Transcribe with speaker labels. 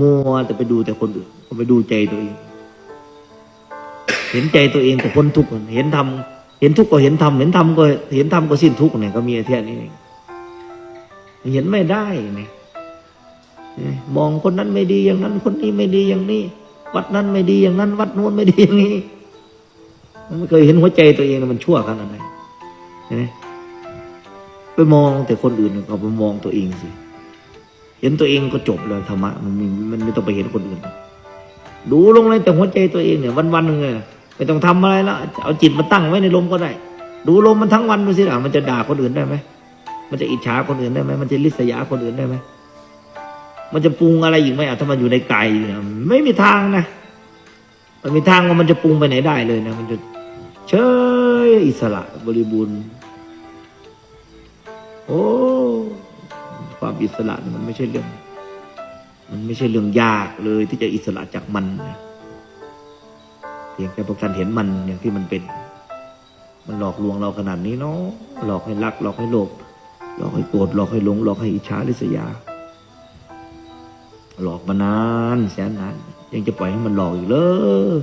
Speaker 1: มัวแต่ไปดูแต่คนอื่นไปดูใจตัวเอง เห็นใจตัวเองแต่พ้นทุกข์เห็นธรรมเห็นทุกข์ก็เห็นธรรมเห็นธรรมก็เห็นธรรมก็สิ้นทุกข์เนี่ยก็มีแค่นี้เองเห็นไม่ได้เนี่ยมองคนนั้นไม่ดีอย่างนั้น คนนี้ไม่ดีอย่างนี้ วัดนั้นไม่ดีอย่างนั้น วัดโน้นไม่ดีอย่างนี้มันไม่เคยเห็นหัวใจตัวเองมันชั่วขนาดไหนเห็นไหมไปมองแต่คนอื่นก็ไปมองตัวเองสิ เห็นตัวเองก็จบเลยธรรมะมันมันไม่ต้องไปเห็นคนอื่น ดูลงเลยแต่หัวใจตัวเองเนี่ยวันวันๆหนึ่งเลยไม่ต้องทำอะไรแล้วเอาจิตมาตั้งไว้ในลมก็ได้ ดูลมมันทั้งวันดูสิล่ะมันจะด่าคนอื่นได้ไหมมันจะอิจฉาคนอื่นได้ไหมมันจะริษยาคนอื่นได้ไหมมันจะปรุงอะไรอีกไหมอะถ้ามันอยู่ในกายเนี่ยไม่มีทางนะมันมีทางว่ามันจะปรุงไปไหนได้เลยนะ มันจะเฉยอิสระบริบูรณ์โอ้ ความอิสระมันไม่ใช่เรื่อง มันไม่ใช่เรื่องยากเลยที่จะอิสระจากมันนะเพียงแต่พวกท่านเห็นมันอย่างที่มันเป็น มันหลอกลวงเราขนาดนี้เนาะหลอกให้รัก หลอกให้โลภหลอกให้โกรธหลอกให้หลง หลอกให้อิจฉาริษยา หลอกมานานแสนนานยังจะปล่อยให้มันหลอกอีกเลย